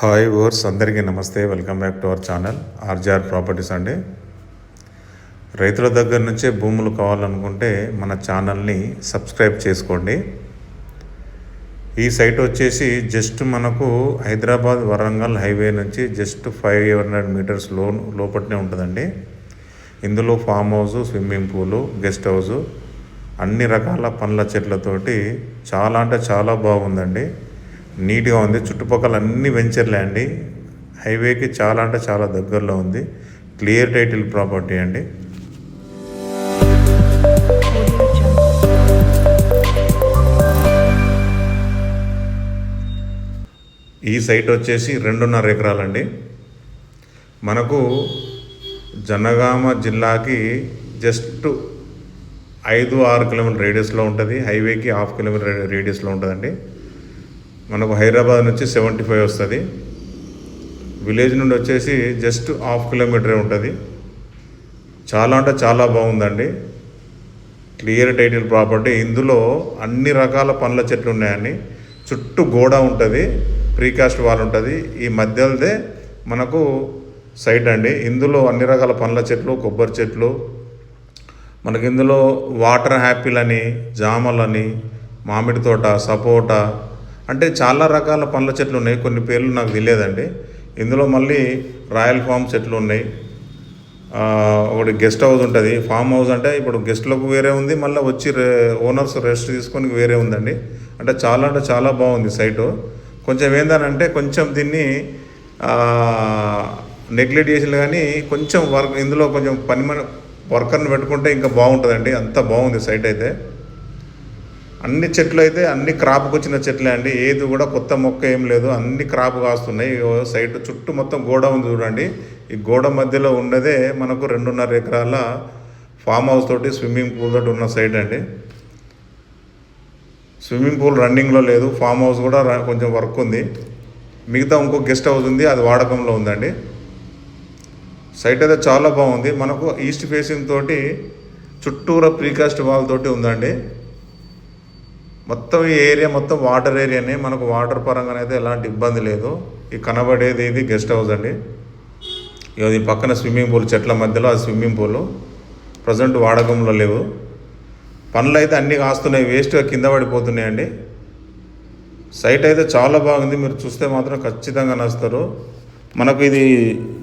Hi ఓర్స్ అందరికీ నమస్తే. Welcome back to our channel RGR properties అండి. రైతుల దగ్గర నుంచే భూములు కావాలనుకుంటే మన ఛానల్ని సబ్స్క్రైబ్ చేసుకోండి. ఈ సైట్ వచ్చేసి జస్ట్ మనకు హైదరాబాద్ వరంగల్ హైవే నుంచి జస్ట్ ఫైవ్ హండ్రెడ్ మీటర్స్లో లోపట్నే ఉంటుందండి. ఇందులో farm house swimming pool guest house అన్ని రకాల పండ్ల చెట్లతోటి చాలా అంటే చాలా బాగుందండి. నీట్గా ఉంది. చుట్టుపక్కల అన్ని వెంచర్లే అండి. హైవేకి చాలా అంటే చాలా దగ్గరలో ఉంది. క్లియర్ టైటిల్ ప్రాపర్టీ అండి. ఈ సైట్ వచ్చేసి రెండున్నర ఎకరాలండి. మనకు జనగామ జిల్లాకి జస్ట్ ఐదు ఆరు కిలోమీటర్ రేడియస్లో ఉంటుంది. హైవేకి హాఫ్ కిలోమీటర్ రేడియస్లో ఉంటుందండి. మనకు హైదరాబాద్ నుంచి సెవెంటీ ఫైవ్ వస్తుంది. విలేజ్ నుండి వచ్చేసి జస్ట్ హాఫ్ కిలోమీటరే ఉంటుంది. చాలా అంటే చాలా బాగుందండి. Clear title property. ఇందులో అన్ని రకాల పండ్ల చెట్లు ఉన్నాయండి. చుట్టూ గోడ ఉంటుంది. ప్రీకాస్ట్ వాల్ ఉంటుంది. ఈ మధ్యలదే మనకు సైట్ అండి. ఇందులో అన్ని రకాల పండ్ల చెట్లు కొబ్బరి చెట్లు మనకి ఇందులో వాటర్ యాపిల్ అని జామలని మామిడి తోట సపోటా అంటే చాలా రకాల పండ్ల చెట్లు ఉన్నాయి కొన్ని పేర్లు నాకు తెలియదండి. ఇందులో మళ్ళీ రాయల్ ఫామ్ చెట్లు ఉన్నాయి. ఒకటి గెస్ట్ హౌస్ ఉంటుంది. ఫామ్ హౌస్ అంటే ఇప్పుడు గెస్ట్లకు వేరే ఉంది మళ్ళీ వచ్చి ఓనర్స్ రెస్ట్ తీసుకొని వేరే ఉందండి. అంటే చాలా అంటే చాలా బాగుంది సైటు. కొంచెం ఏందనంటే కొంచెం దీన్ని నెగ్లెక్ట్ చేసిన కానీ కొంచెం వర్క్ ఇందులో కొంచెం పని మన వర్కర్ని పెట్టుకుంటే ఇంకా బాగుంటుందండి. అంత బాగుంది సైట్ అయితే. అన్ని చెట్లు అయితే అన్ని క్రాప్కి వచ్చిన చెట్లే అండి. ఏది కూడా కొత్త మొక్క ఏం లేదు. అన్ని క్రాప్ కాస్తున్నాయి. సైడ్ సైట్ చుట్టూ మొత్తం గోడ ఉంది చూడండి. ఈ గోడ మధ్యలో ఉన్నదే మనకు రెండున్నర ఎకరాల ఫామ్ హౌస్ తోటి స్విమ్మింగ్ పూల్ తోటి ఉన్న సైట్ అండి. స్విమ్మింగ్ పూల్ రన్నింగ్లో లేదు. ఫామ్ హౌస్ కూడా కొంచెం వర్క్ ఉంది. మిగతా ఇంకో గెస్ట్ హౌస్ ఉంది. అది వాడకంలో ఉందండి. సైట్ అయితే చాలా బాగుంది. మనకు ఈస్ట్ ఫేసింగ్ తోటి చుట్టూరా ప్రీకాస్ట్ వాల్ తోటి ఉందండి. మొత్తం ఈ ఏరియా మొత్తం వాటర్ ఏరియానే మనకు వాటర్ పరంగా అయితే ఎలాంటి ఇబ్బంది లేదు. ఈ కనబడేది ఇది గెస్ట్ హౌస్ అండి. ఇక ఈ పక్కన స్విమ్మింగ్ పూల్ చెట్ల మధ్యలో ఆ స్విమ్మింగ్ పూల్ ప్రజెంట్ వాడకంలో లేవు. పనులు అయితే అన్నీ కాస్తున్నాయి వేస్ట్గా కింద పడిపోతున్నాయండి సైట్ అయితే చాలా బాగుంది మీరు చూస్తే మాత్రం ఖచ్చితంగా నస్తారు మనకు ఇది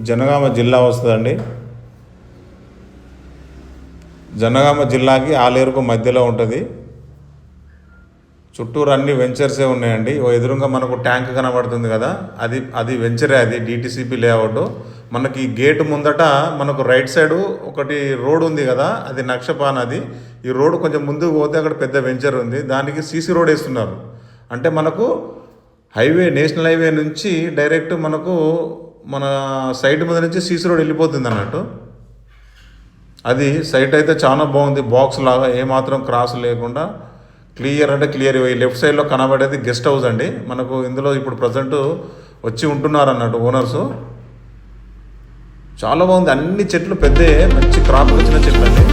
జనగామ జిల్లా వస్తుందండి. జనగామ జిల్లాకి ఆలేరుకు మధ్యలో ఉంటుంది. చుట్టూరు అన్ని వెంచర్సే ఉన్నాయండి. ఓ ఎదురుగా మనకు ట్యాంక్ కనబడుతుంది కదా. అది అది వెంచరే అది డిటిసిపి లేఅవుట్ మనకి గేట్ ముందట మనకు రైట్ సైడ్ ఒకటి రోడ్ ఉంది కదా. అది నక్షపాన్ అది. ఈ రోడ్ కొంచెం ముందుకు పోతే అక్కడ పెద్ద వెంచర్ ఉంది. దానికి సీసీ రోడ్ వేస్తున్నారు. అంటే మనకు హైవే నేషనల్ హైవే నుంచి డైరెక్ట్ మనకు మన సైట్ మీద నుంచి సీసీ రోడ్ వెళ్ళిపోతుంది అన్నట్టు. అది సైట్ అయితే చాలా బాగుంది. బాక్స్ లాగా ఏమాత్రం క్రాస్ లేకుండా క్లియర్ అంటే క్లియర్ ఈ లెఫ్ట్ సైడ్లో కనబడేది గెస్ట్ హౌస్ అండి. మనకు ఇందులో ఇప్పుడు ప్రజెంట్ వచ్చి ఉంటున్నారు అన్నట్టు ఓనర్స్. చాలా బాగుంది. అన్ని చెట్లు పెద్ద మంచి క్రాప్ వచ్చిన చెట్లు అండి